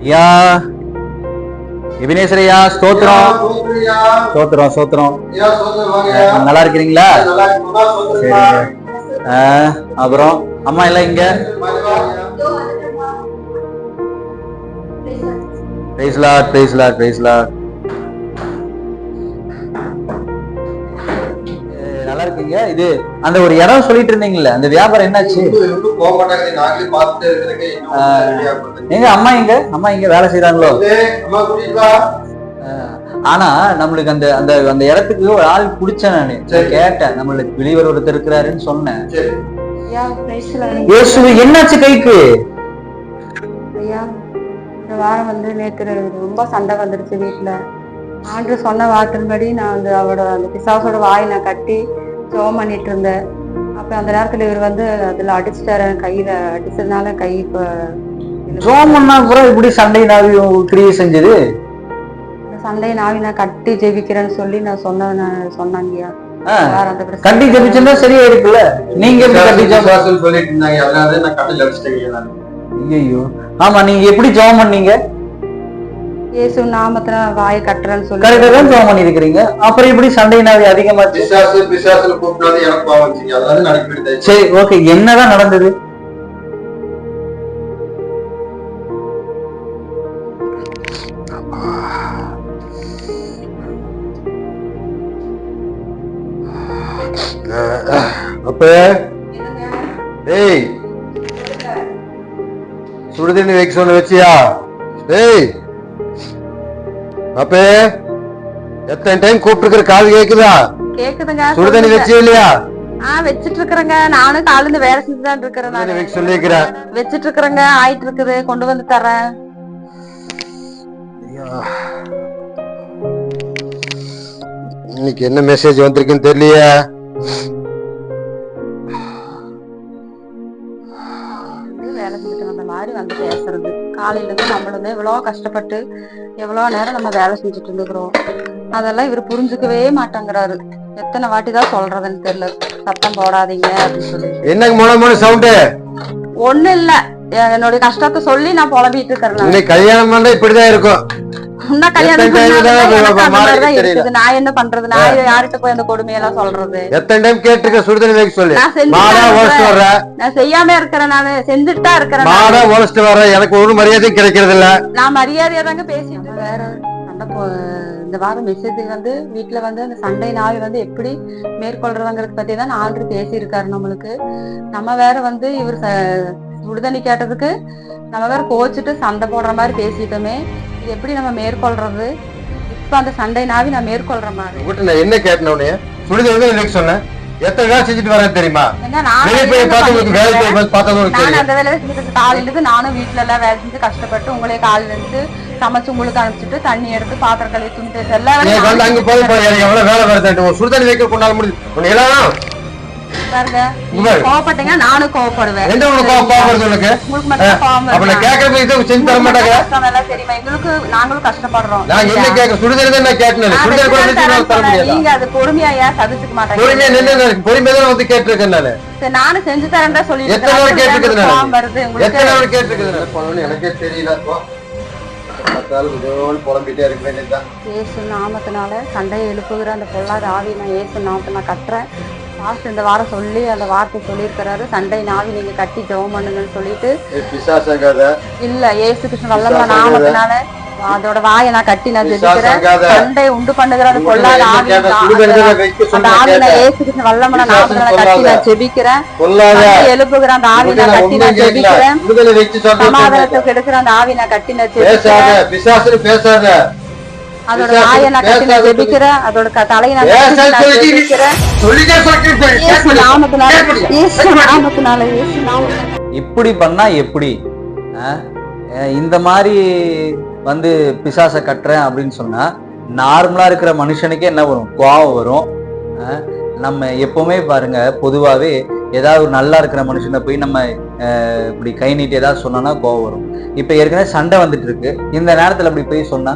ஐயா விபினேஸ்வரையா ஸ்தோத்திரம். ஸ்தோத்திரம் ஸ்தோத்திரம். நல்லா இருக்கிறீங்களா? அஹ், அப்புறம் அம்மா எல்லாம் இங்க பிரைஸ்லா பிரைஸ்லா பிரைஸ்லா இருக்கீங்க இது அந்த ஒரு இடம் சொல்லிட்டு இருந்தீங்கல்ல அந்த வியாபாரம் என்னாச்சு? எங்க அம்மா எங்க அம்மா இங்க வேலை செய்றாங்களோ? அஹ், ஆனா நம்மளுக்கு அந்த அந்த அந்த இடத்துக்கு ஒரு ஆள் பிடிச்சேன் நானு. கேட்டேன் நம்மளுக்கு வெளிவர் ஒருத்தர் இருக்கிறாருன்னு சொன்னேன். என்னாச்சு கைக்கு? வாரம் வந்து நேற்று ரொம்ப சண்டை வந்துடுச்சு வீட்டுல ஆண்டு சொன்ன வார்த்தையின்படி நான் வந்து அவரோட அந்த பிசாசோட வாயை நான் கட்டி ஜோம் பண்ணிட்டு இருந்தேன் அப்ப அந்த நேரத்துல இவர் வந்து அதுல அடிச்சிட்டாரு கையில அடிச்சதுனால கை இப்ப ஜோமன்னா கூட இப்படி சண்டை நாவி கிரியை செஞ்சது? சண்டையை நாவி நான் கட்டி ஜெபிக்கிறேன்னு சொல்லி நான் சொன்ன பிரச்சனை. கட்டி ஜபிச்சிருந்தா சரியா இருக்குல்ல நீங்க எப்படி கட்டி ஜெபம் சொல்லிட்டு இருந்தாங்க. அதனால நான் கட்டில் அடிச்சிட்டேன் நான். ஐயோ ஆமா நீங்க எப்படி ஜெபம் பண்ணீங்க? இயேசு நாமத்துல வாயை கட்டுறேன்னு சொல்லி கரெக்டா தான் ஜெபம் பண்ணிருக்கிறீங்க அப்புறம் எப்படி சண்டை நாவி அதிகமாச்சு? பிசாசு பிசாசுல கூப்பிட்டாலும் எனக்கு பாவம் வச்சுங்க அதனால நடக்க விடுதாச்சு சரி ஓகே. என்னதான் நடந்தது? அப்ப ஏய் சுடுதண்ணி வைக்க சொன்ன வச்சியா? ஏய் அப்ப எத்தனை டைம் கூப்பிட்டுருக்கிற காது கேக்குதா? கேக்குதுங்க சுடுதண்ணி சொல்லுங்க. வச்சியா இல்லையா? ஆ வச்சிட்டு இருக்கிறேங்க நானும் காலையில இருந்து வேலை செஞ்சுதான் இருக்கிறேன் நானு. வைக்க சொல்லியிருக்கிறேன். வச்சிட்டு இருக்கிறேங்க ஆயிட்டு இருக்குது கொண்டு வந்து தரேன் இன்னைக்கு என்ன மெசேஜ் வந்திருக்குன்னு தெரியலையே. பேசுறது காலையில இருந்து நம்மள வந்து எவ்வளவு கஷ்டப்பட்டு எவ்வளவு நேரம் நம்ம வேலை செஞ்சுட்டு இருந்துக்கிறோம். அதெல்லாம் இவர் புரிஞ்சுக்கவே மாட்டேங்கிறாரு. எத்தனை வாட்டி தான் சொல்றதுன்னு தெரியல. சத்தம் போடாதீங்க அப்படின்னு சொல்லி. என்னங்க மொன சவுண்டு ஒண்ணு இல்ல. என்னுடைய கஷ்டத்தை சொல்லி நான் புலம்பிட்டு இருக்கிறேன். கல்யாணம் பண்ணா இப்படிதான் இருக்கும். இன்னும் கல்யாணம் எத்தனை time பண்ணாலும் தான் எனக்கு அந்த மாறிக்க மாதிரிதான் தெரியல. இருக்குது நான் என்ன பண்றது? நான் யார்கிட்ட போய் அந்த கொடுமையெல்லாம் சொல்றது? எத்தனை டைம் கேட்டிருக்க? சுடுதண்ணி வைக்க சொல்லு. நான் நான் செய்யாம இருக்கிறேன் நானு. செஞ்சுட்டு தான் இருக்கிறேன் நானு. மாடா உழைச்சிட்டு வர்ற. எனக்கு ஒரு மரியாதையும் கிடைக்கிறது இல்ல. நான் மரியாதையா தாங்க பேசிட்டு வேற இந்த வாரம் மெசேஜ் வந்து வீட்ல வந்து அந்த சண்டை நாவி வந்து எப்படி மேற்கொள்றதுங்கிறத பத்தி தான் ஆண்டு பேசியிருக்காரு நம்மளுக்கு. நம்ம வேற வந்து இவர் சுடுதண்ணி கேட்டதுக்கு நம்ம வேற கோச்சிட்டு சண்டை போடுற மாதிரி பேசிட்டோமே. இது எப்படி நம்ம மேற்கொள்றது? இப்ப அந்த சண்டை நாவி நான் மேற்கொள்ற மாதிரி. உங்ககிட்ட நான் என்ன கேட்டேன் உன்னைய சுடுதண்ணி தான் வைக்க சொன்னேன்? எத்தனை வேலை செஞ்சுட்டு வரேன் தெரியுமா? வெளியே போய் பார்த்து உங்களுக்கு வேலை போய் பார்த்தா உங்களுக்கு நான் தெரியும். அந்த வேலையை செஞ்சுட்டு காலையில இருந்து நானும் வீட்ல எல்லாம் வேலை செஞ்சு கஷ்டப்பட்டு உங்களே காலையில இருந்து சமைச்சு உங்களுக்கு அனுப்பிச்சிட்டு தண்ணி எடுத்து பாத்திரம் கழுவி துணி துவைச்சு எல்லா நீ வேலையும் வந்து அங்க போய் எனக்கு எவ்வளவு வேலை வருது சுடுதண்ணி வைக்க கொண்டாட முடியுது உன்னை எல்லாம் பாருங்க. கோவப்பட்டீங்க நானும் கோவப்படுவேன். எந்த உங்களுக்கு அப்ப நான் இது செஞ்சு தர மாட்டாங்க. தெரியுமா? எங்களுக்கு நாங்களும் கஷ்டப்படுறோம். நான் என்ன தான் நான் கேட்டேன் நான் கூட நான் தர நீங்க அது பொறுமையா ஏன் சகிச்சுக்க பொறுமையா மாட்டேங்க நின்று நான் பொறுமையா தான் வந்து கேட்டிருக்கேன் நானு. சரி, நானும் செஞ்சு தரேன் தான் சொல்லிட்டு எத்தனை நாள். கேட்டிருக்குது நான்? வருது. உங்களுக்கு எத்தனை நாள் கேட்டிருக்குது எனக்கே தெரியல இப்போ. புலம்பிட்டே இருக்க வேண்டியதுதான். இயேசு நாமத்தினால சண்டையை எழுப்புகிற அந்த பொல்லாத ஆவி நான் இயேசு நாமத்தை நான் கட்டுறேன். பாஸ்ட் இந்த வாரம் சொல்லி அந்த வார்த்தை சொல்லியிருக்கிறாரு. சண்டை நாவி நீங்க கட்டி ஜெபம் பண்ணுங்கன்னு சொல்லிட்டு. இல்ல இயேசு கிருஷ்ண வல்லம. நாமத்தினால அதோட வாயை நான் கட்டி நான் ஜெபிக்கிறேன். சண்டை உண்டு பண்ணுகிற அந்த பொல்லாத ஆவி? அந்த- ஆவி நான். இயேசு கிருஷ்ண வல்லம நாமத்தினால கட்டி நான். ஜெபிக்கிறேன். சொல்லாத சண்டை எழுப்புகிற அந்த ஆவி நான் கட்டி நான் ஜெபிக்கிறேன். சமாதானத்துக்கு எடுக்கிற அந்த ஆவி நான் கட்டி நான் ஜெபிக்கிறேன். அதோட வாயை நான் கட்டி நான். ஜெபிக்கிறேன் அதோட தலையை நான் கட்டி ஜெபிக்கிறேன் சொல்லிட்டே சொல்லிட்டு இயேசு நாமத்தினால இயேசு நாமத்தினால இயேசு நாமத்தினால இப்படி பண்ணா எப்படி? இந்த மாதிரி வந்து பிசாசை கட்டுறேன் அப்படின்னு சொன்னா நார்மலா இருக்கிற மனுஷனுக்கே என்ன வரும்? கோவம் வரும்? நம்ம எப்பவுமே பாருங்க பொதுவாகவே ஏதாவது ஒரு நல்லா இருக்கிற மனுஷனை போய் நம்ம இப்படி கை நீட்டி ஏதாவது சொன்னோம்னா கோவம் வரும். இப்போ ஏற்கனவே சண்டை வந்துட்டு இருக்கு. இந்த நேரத்தில் அப்படி போய் சொன்னா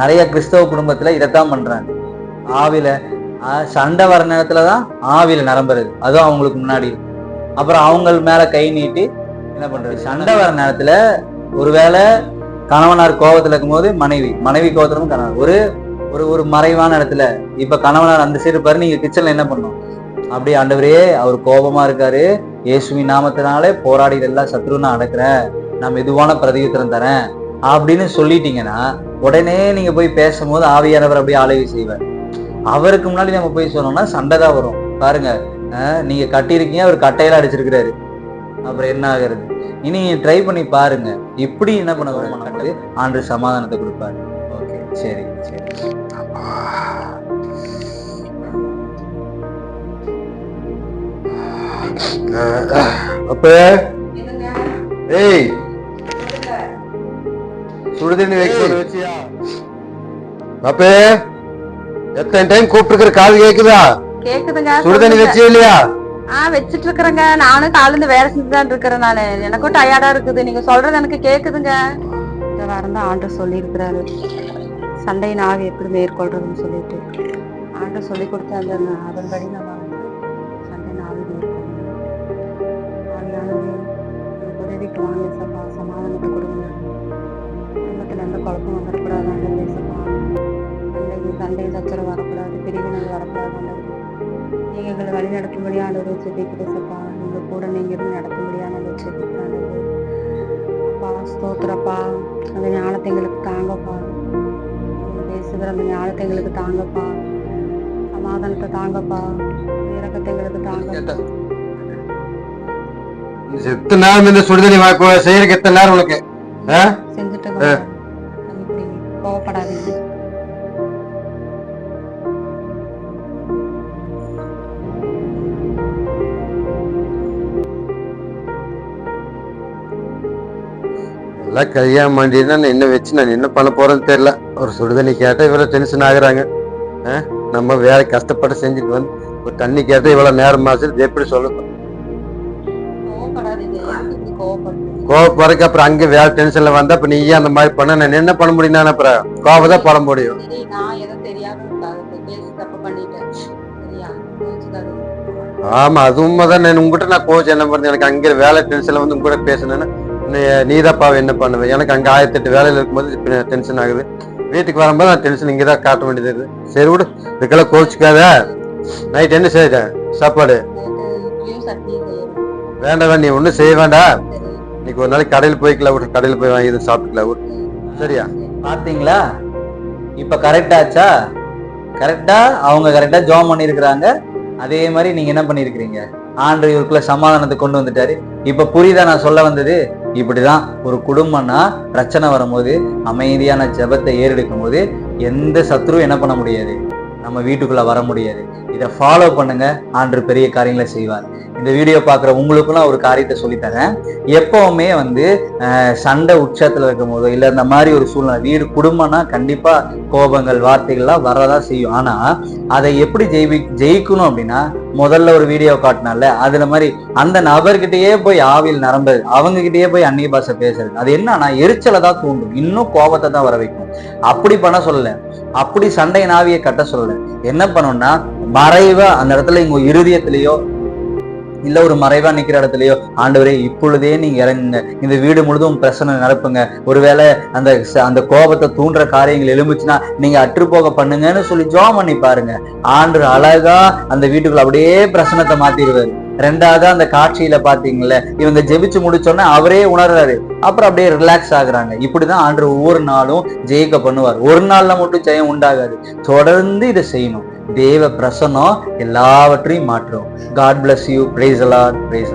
நிறைய கிறிஸ்தவ குடும்பத்தில் இதைத்தான் பண்ணுறாங்க ஆவில சண்டை வர நேரத்தில் தான் ஆவில நிரம்புறது. அதுவும் அவங்களுக்கு முன்னாடி அப்புறம் அவங்க மேலே கை நீட்டி என்ன பண்ணுறது சண்டை வர நேரத்தில் ஒருவேளை கணவனார் கோபத்தில் இருக்கும்போது மனைவி மனைவி கோபத்திலும் கணவன். ஒரு ஒரு ஒரு மறைவான இடத்துல இப்போ கணவனார் அந்த சைடு பாரு நீங்கள் கிச்சனில் என்ன பண்ணும் அப்படியே ஆண்டவரே அவர் கோபமா இருக்காரு. இயேசுவின் நாமத்தினாலே போராடி எல்லாம் சத்ரு நான் நான் மெதுவான பிரதியுத்தரம் தரேன். அப்படின்னு சொல்லிட்டீங்கன்னா உடனே நீங்க போய் பேசும்போது ஆவியானவர் அப்படியே ஆளுகை செய்வார் அவருக்கு முன்னாடி நம்ம போய் சொன்னோம்னா சண்டை தான் வரும் பாருங்க நீங்க கட்டியிருக்கீங்க அவர் கட்டையெல்லாம் அடிச்சிருக்கிறாரு அப்புறம் என்ன ஆகுறது இனி ட்ரை பண்ணி பாருங்க இப்படி என்ன பண்ண வருமானது ஆண்டு சமாதானத்தை கொடுப்பாரு ஓகே சரி சரி அப்ப ஏய் சுடுதண்ணி வைக்க. வச்சியா? அப்ப எத்தனை டைம் கூப்பிட்டுருக்கிற காது கேக்குதா? கேக்குதுங்க சுடுதண்ணி. வச்சியா இல்லையா? ஆ வச்சிட்டு இருக்கிறேங்க நானும் காலையில இருந்து வேலை செஞ்சுதான் இருக்கிறேன் நானு. எனக்கும் டயர்டா இருக்குது. நீங்க சொல்றது எனக்கு கேக்குதுங்க. இந்த வாரம் தான் ஆண்டர் சொல்லி இருக்கிறாரு சண்டையின் ஆவி எப்படி மேற்கொள்றதுன்னு சொல்லிட்டு. ஆண்டர் சொல்லி கொடுத்த அந்த அதன்படி நம்ம வந்து சண்டையின் ஆவி மேற்கொள்ளணும். உதவிக்கு வாங்க சப்பா. குழப்பம் வந்துடக்கூடாது ஆண்டவரே சப்பா சண்டை சண்டை சச்சரவு வரக்கூடாது பிரிவினை வரக்கூடாது ஆண்டவரே நீங்க எங்களை வழி நடத்தும்படியான ஒரு செபிக்கிற சப்பா நீங்க கூட நீங்க இருந்து நடத்தும்படியான செபிக்கிறாங்க அப்பா ஸ்தோத்திரப்பா. அந்த ஞானத்தை எங்களுக்கு தாங்கப்பா. பேசுகிற அந்த ஞானத்தை எங்களுக்கு தாங்கப்பா. சமாதானத்தை தாங்கப்பா. இறக்கத்தை எங்களுக்கு தாங்கப்பா. எத்தனை நேரம் இந்த சுடுதண்ணி வாக்கு செய்யறதுக்கு எத்தனை நேரம் உனக்கு? செஞ்சுட்டு கோவப்படாதீங்க. எல்லாம் கல்யாணம் பண்ணினா என்ன வச்சு நான் என்ன பண்ண போறேன்னு தெரியல. ஒரு சுடுதண்ணி கேட்டா இவ்வளவு டென்ஷன் ஆகுறாங்க? நம்ம வேலை கஷ்டப்பட்டு செஞ்சுட்டு வந்து ஒரு தண்ணி கேட்டா இவ்வளவு நேரம் இது எப்படி சொல்ல கோவப்படுறீங்க கோவப்படுறதுக்கு அப்புறம் அங்க வேலை டென்ஷன்ல வந்தா அப்ப நீ ஏன் அந்த மாதிரி பண்ண நான் என்ன பண்ண முடியும் நான் அப்புறம்? கோவம் தான் பட முடியும். ஆமா அது உண்மைதான். நான் உங்ககிட்ட நான் கோச் என்ன பண்ணேன் எனக்கு அங்க வேலை டென்ஷன்ல வந்து உங்க கூட பேசினேன்னா நீ தான்ப்பா என்ன பண்ணுவேன் எனக்கு அங்க ஆயிரத்தி எட்டு வேலையில இருக்கும்போது டென்ஷன் ஆகுது. வீட்டுக்கு வரும்போது நான் டென்ஷன் இங்கே தான் காட்ட வேண்டியது இருக்குது. சரி விடு இதுக்கெல்லாம் கோச்சிக்காத நைட் என்ன செய்ய சாப்பாடு? வேண்டாம் வேண்டாம் நீ ஒன்றும் செய்ய வேண்டாம். இன்னைக்கு ஒரு நாளைக்கு கடையில் போய்க்கலாம் ஒரு கடையில் போய் வாங்கி சாப்பிட்டுக்கலாம் ஒரு சரியா? பார்த்தீங்களா இப்போ கரெக்டாச்சா கரெக்டாக அவங்க கரெக்டாக ஜாம் பண்ணிருக்கிறாங்க அதே மாதிரி நீங்கள் என்ன பண்ணியிருக்கிறீங்க? ஆண்டு இவருக்குள்ள சமாதானத்தை கொண்டு வந்துட்டாரு. இப்போ புரியுதா நான் சொல்ல வந்தது? இப்படிதான். ஒரு குடும்பம்னா பிரச்சனை வரும்போது அமைதியான ஜெபத்தை ஏறெடுக்கும் போது எந்த சத்ருவும் என்ன பண்ண முடியாது. நம்ம வீட்டுக்குள்ள வர முடியாது. இதை ஃபாலோ பண்ணுங்க. ஆண்டு பெரிய காரியங்களை செய்வார். இந்த வீடியோ பார்க்குற உங்களுக்கும் நான் ஒரு காரியத்தை சொல்லித்தரேன். எப்பவுமே வந்து சண்டை உச்சத்தில் இருக்கும் போதோ இல்லை இந்த மாதிரி ஒரு சூழ்நிலை வீடு குடும்பம்னா கண்டிப்பாக கோபங்கள் வார்த்தைகள்லாம் வரதான் செய்யும். ஆனால் அதை எப்படி ஜெயிவி ஜெயிக்கணும் அப்படின்னா முதல்ல ஒரு வீடியோ காட்டினால அதுல மாதிரி அந்த நபர்கிட்டயே போய் ஆவியில் நரம்பு அவங்க கிட்டயே போய் அந்நிய பாஷை பேசுறது அது என்னன்னா எரிச்சலை தான் தூண்டும். இன்னும் கோபத்தை தான் வர வைக்கும். அப்படி பண்ண சொல்லல. அப்படி சண்டையின் நாவியை கட்ட சொல்லல. என்ன பண்ணோம்னா மறைவா அந்த இடத்துல இங்க இருதயத்திலேயோ இல்ல ஒரு மறைவா நிக்கிற இடத்துலயோ ஆண்டவரே இப்பொழுதே நீங்க இறங்குங்க இந்த வீடு முழுதும் பிரச்சனை நடப்புங்க. ஒருவேளை அந்த அந்த கோபத்தை தூண்டுற காரியங்கள் எழும்புச்சுன்னா நீங்க அற்றுப்போக பண்ணுங்கன்னு சொல்லி ஜோம் பண்ணி பாருங்க. ஆண்டு அழகா அந்த வீட்டுக்குள்ள அப்படியே பிரச்சனத்தை மாத்திடுவாரு. ரெண்டாவது அந்த காட்சியில பாத்தீங்கல்ல இவங்க ஜெபிச்சு முடிச்சோன்னே அவரே உணர்றாரு. அப்புறம் அப்படியே ரிலாக்ஸ் ஆகுறாங்க. இப்படிதான் ஆண்டு ஒவ்வொரு நாளும் ஜெயிக்க பண்ணுவார். ஒரு நாள்ல மட்டும் ஜெயம் உண்டாகாது. தொடர்ந்து இதை செய்யணும். தேவ பிரசனம் எல்லாவற்றையும் மாற்றும் God bless you praise the lord praise